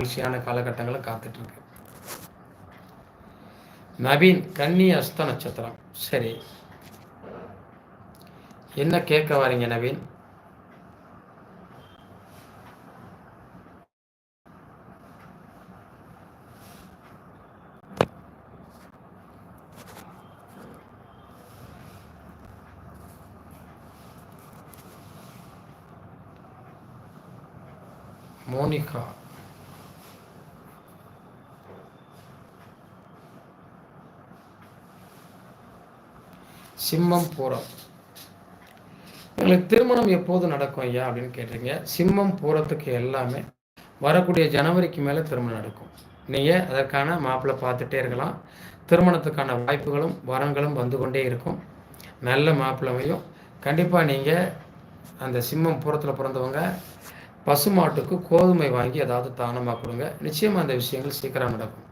மகிழ்ச்சியான காலகட்டங்களை காத்துட்ருக்கு. நவீன் கன்னி அஸ்த நட்சத்திரம். சரி. என்ன கேட்க வரீங்க நவீன்? மோனிகா. சிம்மம் பூரம். உங்களுக்கு திருமணம் எப்போது நடக்கும் ஐயா அப்படின்னு கேட்டீங்க சிம்மம் பூரத்துக்கு எல்லாமே வரக்கூடிய ஜனவரிக்கு மேலே திருமணம் நடக்கும். நீங்கள் அதற்கான மாப்பிள்ளை பார்த்துட்டே இருக்கலாம். திருமணத்துக்கான வாய்ப்புகளும் வரங்களும் வந்து கொண்டே இருக்கும். நல்ல மாப்பிள்ளமையும் கண்டிப்பாக நீங்கள் அந்த சிம்மம் பூரத்தில் பிறந்தவங்க பசுமாட்டுக்கு கோதுமை வாங்கி ஏதாவது தானமாக கொடுங்க. நிச்சயமாக அந்த விஷயங்கள் சீக்கிரம் நடக்கும்.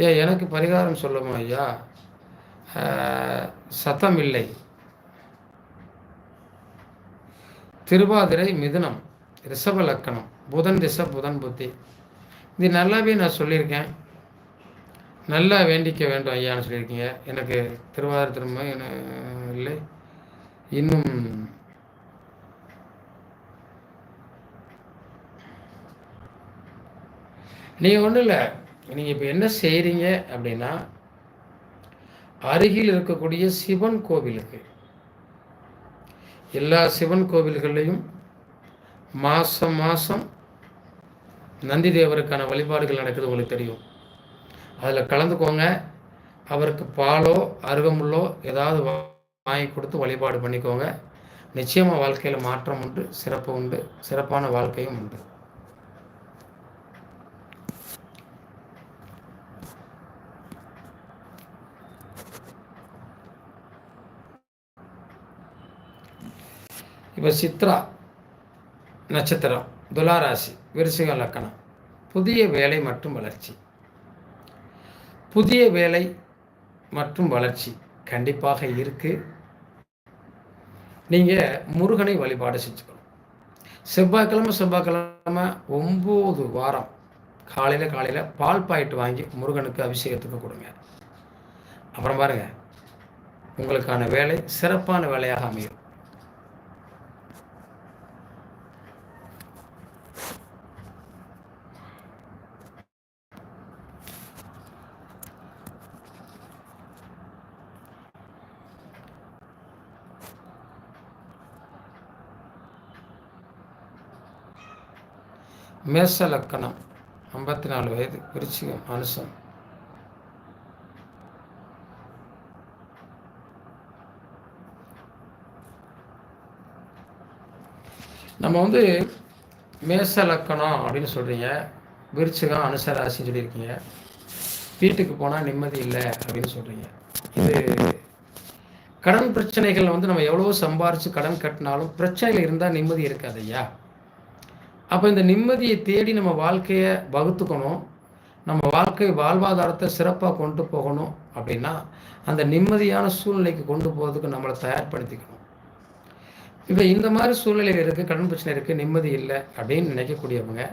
ஏ எனக்கு பரிகாரம் சொல்லுமா ஐயா. சத்தம் இல்லை திருவாதிரை மிதுனம் ரிஷப லக்கணம் புதன் திசை புதன் புத்தி. இது நல்லாவே நான் சொல்லியிருக்கேன். நல்லா வேண்டிக்க வேண்டும் ஐயான்னு சொல்லியிருக்கீங்க. எனக்கு திருவாதிரை திரும்ப இல்லை. இன்னும் நீங்கள் ஒன்றும் இல்லை. நீங்கள் இப்போ என்ன செய்கிறீங்க அப்படின்னா அருகில் இருக்கக்கூடிய சிவன் கோவிலுக்கு. எல்லா சிவன் கோவில்கள்லையும் மாதம் மாதம் நந்தி தேவருக்கான வழிபாடுகள் நடக்குது உங்களுக்கு தெரியும். அதில் கலந்துக்கோங்க. அவருக்கு பாலோ அருகமுள்ளோ ஏதாவது வாங்கி கொடுத்து வழிபாடு பண்ணிக்கோங்க. நிச்சயமாக வாழ்க்கையில் மாற்றம் உண்டு சிறப்பு உண்டு சிறப்பான வாழ்க்கையும் உண்டு. இப்போ சித்ரா நட்சத்திரம் துலாராசி விருசிக லக்கணம். புதிய வேலை மற்றும் வளர்ச்சி. புதிய வேலை மற்றும் வளர்ச்சி கண்டிப்பாக இருக்குது நீங்கள் முருகனை வழிபாடு செஞ்சுக்கணும். செவ்வாய்க்கிழமை செவ்வாய்க்கிழமை ஒம்பது வாரம் காலையில் காலையில் பால் பாயிட்டு வாங்கி முருகனுக்கு அபிஷேகத்துக்கு கொடுங்க. அப்புறம் பாருங்கள் உங்களுக்கான வேலை சிறப்பான வேலையாக அமையும். மேச லக்கணம் ஐம்பத்தி நாலு வயது விருச்சிகம் அனுசம் நம்ம வந்து மேச லக்கணம் அப்படின்னு சொல்கிறீங்க விருச்சிகம் அனுசராசின்னு சொல்லியிருக்கீங்க. வீட்டுக்கு போனால் நிம்மதி இல்லை அப்படின்னு சொல்கிறீங்க இது கடன் பிரச்சனைகள் வந்து நம்ம எவ்வளோ சம்பாரித்து கடன் கட்டினாலும் பிரச்சனைகள் இருந்தால் நிம்மதி இருக்காது ஐயா. அப்போ இந்த நிம்மதியை தேடி நம்ம வாழ்க்கையை வகுத்துக்கணும். நம்ம வாழ்க்கை வாழ்வாதாரத்தை சிறப்பாக கொண்டு போகணும் அப்படின்னா அந்த நிம்மதியான சூழ்நிலைக்கு கொண்டு போகிறதுக்கு நம்மளை தயார்படுத்திக்கணும். இப்போ இந்த மாதிரி சூழ்நிலைகள் இருக்குது கடன் பிரச்சனை இருக்குது நிம்மதி இல்லை அப்படின்னு நினைக்கக்கூடியவங்க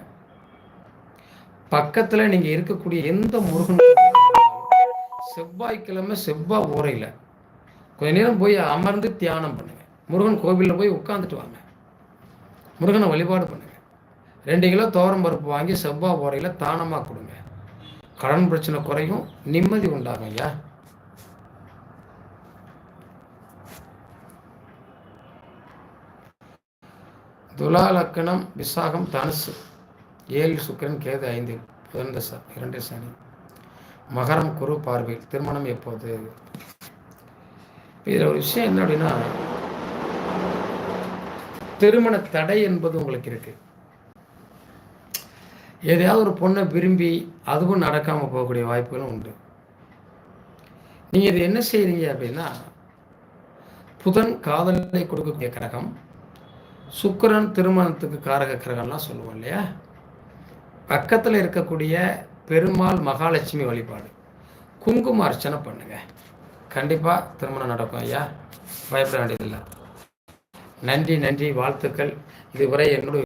பக்கத்தில் நீங்கள் இருக்கக்கூடிய எந்த முருகன் செவ்வாய்க்கிழமை செவ்வாய் ஊரையில் கொஞ்ச நேரம் போய் அமர்ந்து தியானம் பண்ணுங்கள் முருகன் கோவிலில் போய் உட்காந்துட்டு வாங்க. முருகனை வழிபாடு பண்ணுங்கள் ரெண்டு கிலோ தோரம் பருப்பு வாங்கி செவ்வாய் போறையில் தானமாக கொடுங்க. கடன் பிரச்சனை குறையும் நிம்மதி உண்டாகும் ஐயா. துலா லக்கணம் விசாகம் தனுசு. ஏழு சுக்கரன் கேது ஐந்து பிறந்த இரண்டு சனி. மகரம் குரு பார்வை திருமணம் எப்போது? இதில் ஒரு விஷயம் என்ன அப்படின்னா திருமண தடை என்பது உங்களுக்கு இருக்குது எதையாவது ஒரு பொண்ணை விரும்பி அதுவும் நடக்காமல் போகக்கூடிய வாய்ப்புகளும் உண்டு. நீங்கள் இது என்ன செய்கிறீங்க அப்படின்னா புதன் காதலை கொடுக்கக்கூடிய கிரகம் சுக்கரன் திருமணத்துக்கு காரக கிரகம்லாம் சொல்லுவோம் இல்லையா? பக்கத்தில் இருக்கக்கூடிய பெருமாள் மகாலட்சுமி வழிபாடு. குங்கும அர்ச்சனை பண்ணுங்க. கண்டிப்பாக திருமணம் நடக்கும் ஐயா. பயப்பட வேண்டியதில்லை. நன்றி நன்றி வாழ்த்துக்கள். இதுவரை என்னுடைய